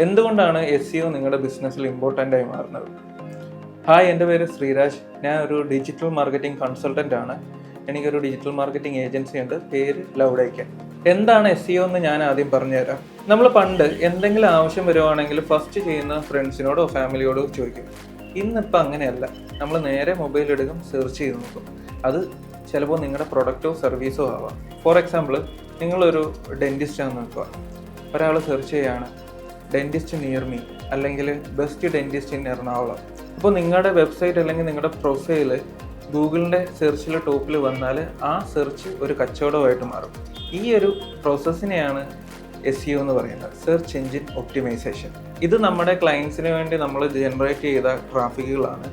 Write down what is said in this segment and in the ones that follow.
എന്തുകൊണ്ടാണ് S CO നിങ്ങളുടെ ബിസിനസ്സിൽ ഇമ്പോർട്ടന്റ് ആയി മാറുന്നത്? ഹായ് എന്റെ പേര് ശ്രീരാജ്. ഞാൻ ഒരു ഡിജിറ്റൽ മാർക്കറ്റിംഗ് കൺസൾട്ടന്റ് ആണ്. എനിക്കൊരു ഡിജിറ്റൽ മാർക്കറ്റിംഗ് ഏജൻസി ഉണ്ട്. പേര് ലൗഡൈക്കൻ എന്താണ് എസ് സിഒ എന്ന് ഞാൻ ആദ്യം പറഞ്ഞുതരാം. നമ്മൾ പണ്ട് എന്തെങ്കിലും ആവശ്യം വരുവാണെങ്കിൽ ഫസ്റ്റ് ചെയ്യുന്ന ഫ്രണ്ട്സിനോടോ ഫാമിലിയോടോ ചോദിക്കും. ഇന്നിപ്പോൾ അങ്ങനെയല്ല. നമ്മൾ നേരെ മൊബൈൽ എടുക്കും സെർച്ച് ചെയ്ത് നോക്കും. അത് ചിലപ്പോൾ നിങ്ങളുടെ പ്രൊഡക്റ്റോ സർവീസോ ആവാം. ഫോർ എക്സാമ്പിൾ നിങ്ങളൊരു ഡെന്റിസ്റ്റാണെന്ന് നോക്കുക ഒരാൾ സെർച്ച് ചെയ്യാണ്. ഡെന്റിസ്റ്റ് നിയർ മീ അല്ലെങ്കിൽ ബെസ്റ്റ് ഡെന്റിസ്റ്റ് ഇൻ എറണാകുളം. അപ്പോൾ നിങ്ങളുടെ വെബ്സൈറ്റ് അല്ലെങ്കിൽ നിങ്ങളുടെ പ്രൊഫൈൽ ഗൂഗിളിന്റെ സെർച്ചിൽ ടോപ്പിൽ വന്നാൽ ആ സെർച്ച് ഒരു കച്ചവടമായിട്ട് മാറും. ഈ ഒരു പ്രോസസ്സിനെയാണ് എസ് യു എന്ന് പറയുന്നത് സെർച്ച് എഞ്ചിൻ ഒപ്റ്റിമൈസേഷൻ ഇത് നമ്മുടെ ക്ലയൻസിന് വേണ്ടി നമ്മൾ ജനറേറ്റ് ചെയ്ത ട്രാഫിക്കുകളാണ്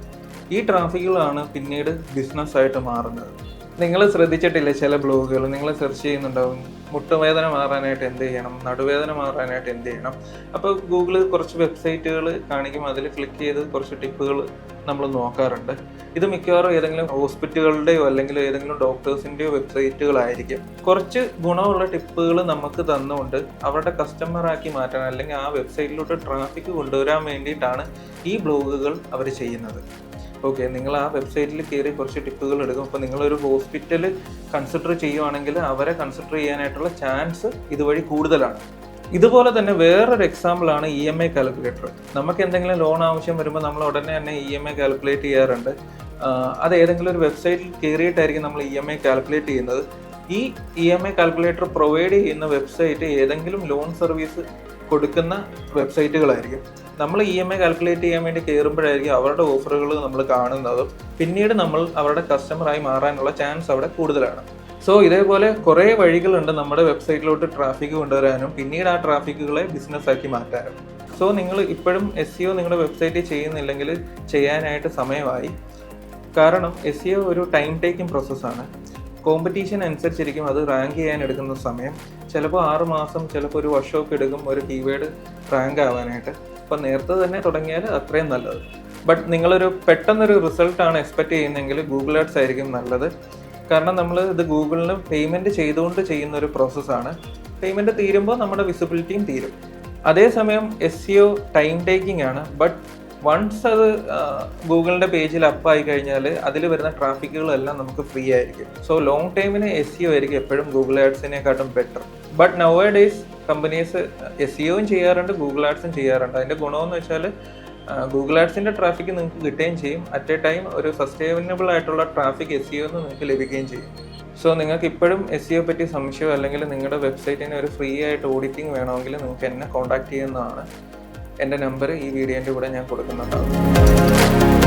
ഈ ട്രാഫിക്കുകളാണ് പിന്നീട് ബിസിനസ്സായിട്ട് മാറുന്നത്. നിങ്ങൾ ശ്രദ്ധിച്ചിട്ടില്ല ചില ബ്ലോഗുകൾ? നിങ്ങൾ സെർച്ച് ചെയ്യുന്നുണ്ടാവും. മുട്ടുവേദന മാറാനായിട്ട് എന്ത് ചെയ്യണം? നടുവേദന മാറാനായിട്ട് എന്ത് ചെയ്യണം? അപ്പോൾ ഗൂഗിൾ കുറച്ച് വെബ്സൈറ്റുകൾ കാണിക്കും. അതിൽ ക്ലിക്ക് ചെയ്ത് കുറച്ച് ടിപ്പുകൾ നമ്മൾ നോക്കാറുണ്ട്. ഇത് മിക്കവാറും ഏതെങ്കിലും ഹോസ്പിറ്റലുകളുടെയോ അല്ലെങ്കിൽ ഏതെങ്കിലും ഡോക്ടേഴ്സിന്റെയോ വെബ്സൈറ്റുകളായിരിക്കും. കുറച്ച് ഗുണമുള്ള ടിപ്പുകൾ നമുക്ക് തന്നുകൊണ്ട് അവരുടെ കസ്റ്റമറാക്കി മാറ്റാൻ അല്ലെങ്കിൽ ആ വെബ്സൈറ്റിലോട്ട് ട്രാഫിക് കൊണ്ടുവരാൻ വേണ്ടിയിട്ടാണ് ഈ ബ്ലോഗുകൾ അവർ ചെയ്യുന്നത്. ഓക്കെ നിങ്ങൾ ആ വെബ്സൈറ്റിൽ കയറി കുറച്ച് ടിപ്പുകൾ എടുക്കും. അപ്പോൾ നിങ്ങളൊരു ഹോസ്പിറ്റൽ കൺസിഡർ ചെയ്യുവാണെങ്കിൽ അവരെ കൺസിഡർ ചെയ്യാനായിട്ടുള്ള ചാൻസ് ഇതുവഴി കൂടുതലാണ്. ഇതുപോലെ തന്നെ വേറൊരു എക്സാമ്പിളാണ് ഇ എം ഐ കാൽക്കുലേറ്റർ നമുക്ക് എന്തെങ്കിലും ലോൺ ആവശ്യം വരുമ്പോൾ നമ്മൾ ഉടനെ തന്നെ ഇ എം ഐ കാൽക്കുലേറ്റ് ചെയ്യാറുണ്ട്. അത് ഏതെങ്കിലും ഒരു വെബ്സൈറ്റിൽ കയറിയിട്ടായിരിക്കും നമ്മൾ ഇ എം ഐ കാൽക്കുലേറ്റ് ചെയ്യുന്നത്. ഈ E M I calculator provide ചെയ്യുന്ന വെബ്സൈറ്റ് ഏതെങ്കിലും ലോൺ സർവീസ് കൊടുക്കുന്ന വെബ്സൈറ്റുകളായിരിക്കും നമ്മൾ ഇ എം ഐ കാൽക്കുലേറ്റ് ചെയ്യാൻ വേണ്ടി കയറുമ്പോഴായിരിക്കും അവരുടെ ഓഫറുകൾ നമ്മൾ കാണുന്നതും പിന്നീട് നമ്മൾ അവരുടെ കസ്റ്റമറായി മാറാനുള്ള ചാൻസ് അവിടെ കൂടുതലാണ്. സോ ഇതേപോലെ കുറേ വഴികളുണ്ട് നമ്മുടെ വെബ്സൈറ്റിലോട്ട് ട്രാഫിക് കൊണ്ടുവരാനും പിന്നീട് ആ ട്രാഫിക്കുകളെ ബിസിനസ് ആക്കി മാറ്റാനും. സോ നിങ്ങൾ ഇപ്പോഴും എസ് സിഒ നിങ്ങളുടെ വെബ്സൈറ്റിൽ ചെയ്യുന്നില്ലെങ്കിൽ ചെയ്യാനായിട്ട് സമയമായി. കാരണം എസ് സിഒ ഒരു ടൈം ടേക്കിംഗ് പ്രോസസ്സാണ് കോമ്പറ്റീഷൻ അനുസരിച്ചിരിക്കും അത് റാങ്ക് ചെയ്യാൻ എടുക്കുന്ന സമയം. ചിലപ്പോൾ ആറ് മാസം ചിലപ്പോൾ ഒരു വർഷമൊക്കെ എടുക്കും ഒരു കീവേഡ് റാങ്ക് ആവാനായിട്ട്. അപ്പം നേരത്തെ തന്നെ തുടങ്ങിയാൽ അത്രയും നല്ലത്. ബട്ട് നിങ്ങളൊരു പെട്ടെന്നൊരു റിസൾട്ടാണ് എക്സ്പെക്ട് ചെയ്യുന്നതെങ്കിൽ ഗൂഗിൾ ആഡ്സ് ആയിരിക്കും നല്ലത്. കാരണം നമ്മൾ ഇത് ഗൂഗിളിന് പേയ്മെന്റ് ചെയ്തുകൊണ്ട് ചെയ്യുന്ന ഒരു പ്രോസസ്സാണ് പേയ്മെന്റ് തീരുമ്പോൾ നമ്മുടെ വിസിബിലിറ്റിയും തീരും. അതേസമയം S C O time taking ആണ്. ബട്ട് വൺസ് അത് ഗൂഗിളിന്റെ പേജിൽ അപ്പായി കഴിഞ്ഞാൽ അതിൽ വരുന്ന ട്രാഫിക്കുകളെല്ലാം നമുക്ക് ഫ്രീ ആയിരിക്കും. സോ ലോങ് ടൈമിന് എസ് സി ഒ ആയിരിക്കും എപ്പോഴും Google ആഡ്സിനെക്കാട്ടും better but nowadays companies S ഒയും ചെയ്യാറുണ്ട് ഗൂഗിൾ ആഡ്സും ചെയ്യാറുണ്ട്. അതിന്റെ ഗുണമെന്ന് വെച്ചാൽ ഗൂഗിൾ ആഡ്സിന്റെ ട്രാഫിക് നിങ്ങൾക്ക് കിട്ടുകയും ചെയ്യും. അറ്റ് എ ടൈം ഒരു സസ്റ്റൈനബിൾ ആയിട്ടുള്ള ട്രാഫിക് എസ് സി നിന്ന് നിങ്ങൾക്ക് ലഭിക്കുകയും ചെയ്യും. സോ നിങ്ങൾക്ക് ഇപ്പോഴും എസ് സിയെ പറ്റി സംശയം അല്ലെങ്കിൽ നിങ്ങളുടെ വെബ്സൈറ്റിന് ഒരു ഫ്രീ ആയിട്ട് ഓഡിറ്റിംഗ് വേണമെങ്കിൽ നിങ്ങൾക്ക് എന്നെ കോൺടാക്ട് ചെയ്യുന്നതാണ്. എന്റെ നമ്പർ ഈ വീഡിയോന്റെ കൂടെ ഞാൻ കൊടുക്കുന്നുണ്ടാവും